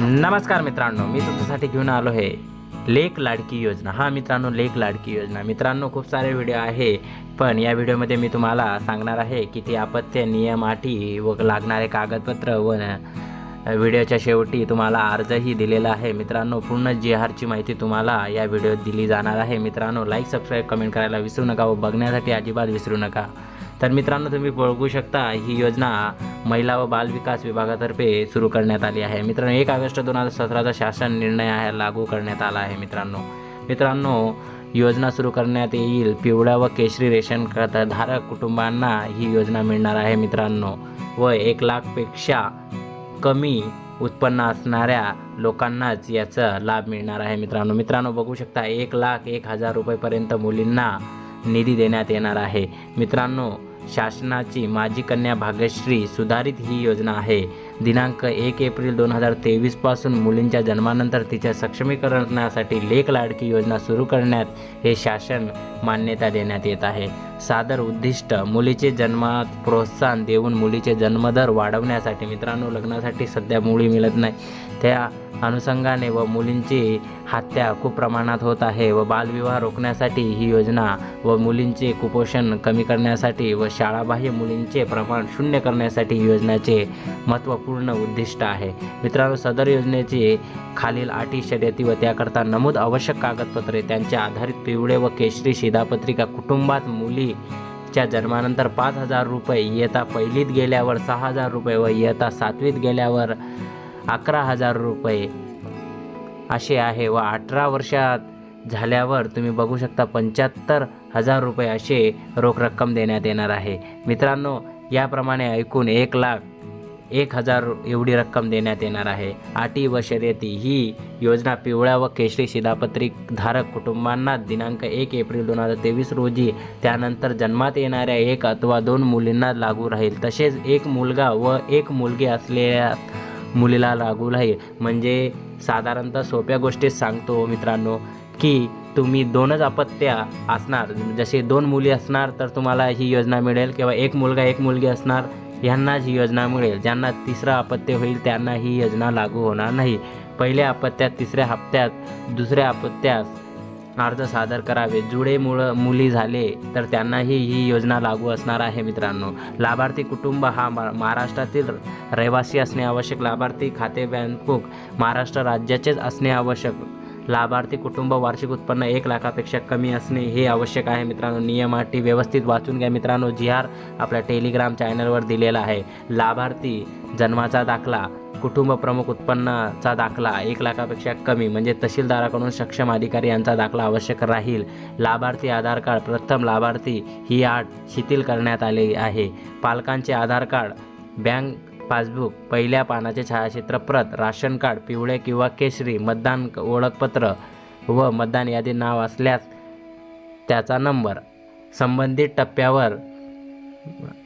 नमस्कार मित्रांनो मी तुमच्यासाठी घेऊन आलो आहे लेक लाडकी योजना. हा मित्रांनो लेक लाडकी योजना. मित्रांनो खूप सारे व्हिडिओ आहे पण या व्हिडिओमध्ये मी तुम्हाला सांगणार आहे की ती अपत्य नियम अटी व लागणारे कागदपत्र व व्हिडिओच्या शेवटी तुम्हाला अर्जही दिलेला आहे. मित्रांनो पूर्ण जी आरची माहिती तुम्हाला या व्हिडिओत दिली जाणार आहे. मित्रांनो लाईक सबस्क्राईब कमेंट करायला विसरू नका व बघण्यासाठी अजिबात विसरू नका. तर मित्रांनो तुम्ही बघू शकता ही योजना महिला व बाल विकास विभागातर्फे सुरू करण्यात आली आहे. मित्रांनो एक ऑगस्ट दोन हजार सतराचा शासन निर्णय आहे लागू करण्यात आला आहे मित्रांनो. मित्रांनो योजना सुरू करण्यात येईल. पिवळ्या व केशरी रेशन धारक कुटुंबांना ही योजना मिळणार आहे मित्रांनो. व एक लाखपेक्षा कमी उत्पन्न असणाऱ्या लोकांनाच याचा लाभ मिळणार आहे मित्रांनो. मित्रांनो बघू शकता एक लाख एक हजार रुपयेपर्यंत मुलींना निधी देण्यात येणार आहे. मित्रांनो शासनाची माझी कन्या भाग्यश्री सुधारित ही योजना आहे. दिनांक एक एप्रिल दोन हजार तेवीसपासून मुलींच्या जन्मानंतर तिच्या सक्षमीकरणासाठी लेख लाडकी योजना सुरू करण्यात हे शासन मान्यता देण्यात येत आहे. सादर उद्दिष्ट मुलीचे जन्मात प्रोत्साहन देऊन मुलीचे जन्मदर वाढवण्यासाठी मित्रांनो लग्नासाठी सध्या मुली मिळत नाही. त्या अनुषंगाने व मुलींची हत्या खूप प्रमाणात होत आहे व बालविवाह रोखण्यासाठी ही योजना व मुलींचे कुपोषण कमी करण्यासाठी व शाळाबाह्य मुलींचे प्रमाण शून्य करण्यासाठी ही योजनेचे महत्त्वपूर्ण उद्दिष्ट आहे. मित्रांनो सदर योजनेचे खालील अटी शर्यती व त्याकरता नमूद आवश्यक कागदपत्रे त्यांच्या आधारित पिवळे व केशरी शिधापत्रिका कुटुंबात मुलीच्या जन्मानंतर पाच हजार रुपये इयत्ता पहिलीत गेल्यावर सहा हजार रुपये व इयत्ता सातवीत गेल्यावर अकरा हजार रुपये असे आहे व अठरा वर्षात झाल्यावर तुम्ही बघू शकता पंच्याहत्तर हजार रुपये असे रोख रक्कम देण्यात येणार आहे. मित्रांनो याप्रमाणे ऐकून एक लाख एक हजार एवढी रक्कम देण्यात येणार आहे. अटी व शर्यती ही योजना पिवळ्या व केशरी शिधापत्रिक धारक कुटुंबांना दिनांक एक एप्रिल दोन हजार तेवीस रोजी त्यानंतर जन्मात येणाऱ्या एक अथवा दोन मुलींना लागू राहील. तसेच एक मुलगा व एक मुलगी असलेल्या मुलीला लागू राहील. म्हणजे साधारणतः सोप्या गोष्टीत सांगतो मित्रांनो की तुम्ही दोनच अपत्या असणार. जसे दोन मुली असणार तर तुम्हाला ही योजना मिळेल. किंवा एक मुलगा एक मुलगी असणार. ह्यांनाच ही योजना मिळेल ज्यांना तिसरं अपत्य होईल त्यांना ही योजना लागू होणार नाही. पहिल्या अपत्यात तिसऱ्या हप्त्यात दुसऱ्या अपत्यास अर्ज सादर करावे जुळे मुळं मुली झाले तर त्यांनाही ही योजना लागू असणार आहे मित्रांनो. लाभार्थी कुटुंब हा मा महाराष्ट्रातील रहिवासी असणे आवश्यक. लाभार्थी खाते बँक महाराष्ट्र राज्याचेच असणे आवश्यक. लाभार्थी कुटुंब वार्षिक उत्पन्न एक लाखापेक्षा कमी असणे हे आवश्यक आहे. मित्रांनो नियम अटी व्यवस्थित वाचून घ्या. मित्रांनो जी आर आपल्या टेलिग्राम चॅनलवर दिलेला आहे. लाभार्थी जन्माचा दाखला कुटुंब प्रमुख उत्पन्नाचा दाखला एक लाखापेक्षा कमी म्हणजे तहसीलदाराकडून सक्षम अधिकारी यांचा दाखला आवश्यक राहील. लाभार्थी आधार कार्ड प्रथम लाभार्थी ही आठ शिथिल करण्यात आली आहे. पालकांचे आधार कार्ड बँक पासबुक पहिल्या पानाचे छायाचित्र प्रत राशन कार्ड पिवळे किंवा केशरी मतदान ओळखपत्र व मतदान यादी नाव असल्यास त्याचा नंबर. संबंधित टप्प्यावर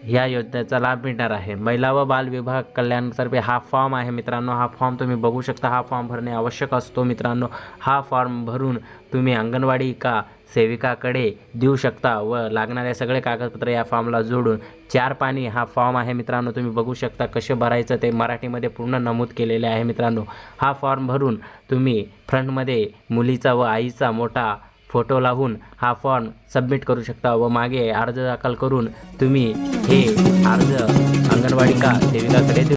ह्या योजनेचा लाभ मिळणार आहे. महिला व बाल विभाग कल्याणतर्फे हा फॉर्म आहे. मित्रांनो हा फॉर्म तुम्ही बघू शकता. हा फॉर्म भरणे आवश्यक असतो. मित्रांनो हा फॉर्म भरून तुम्ही अंगणवाडी का सेविकाकडे देऊ शकता व लागणारे सगळे कागदपत्र या फॉर्मला जोडून चार पाणी हा फॉर्म आहे. मित्रांनो तुम्ही बघू शकता कसे भरायचं ते मराठीमध्ये पूर्ण नमूद केलेले आहे. मित्रांनो हा फॉर्म भरून तुम्ही फ्रंटमध्ये मुलीचा व आईचा मोठा फोटो लावून हा फॉर्म सबमिट करू शकता व मागे अर्ज दाखल करून तुम्ही हे अर्ज अंगणवाडी का सेविकाकडे देऊ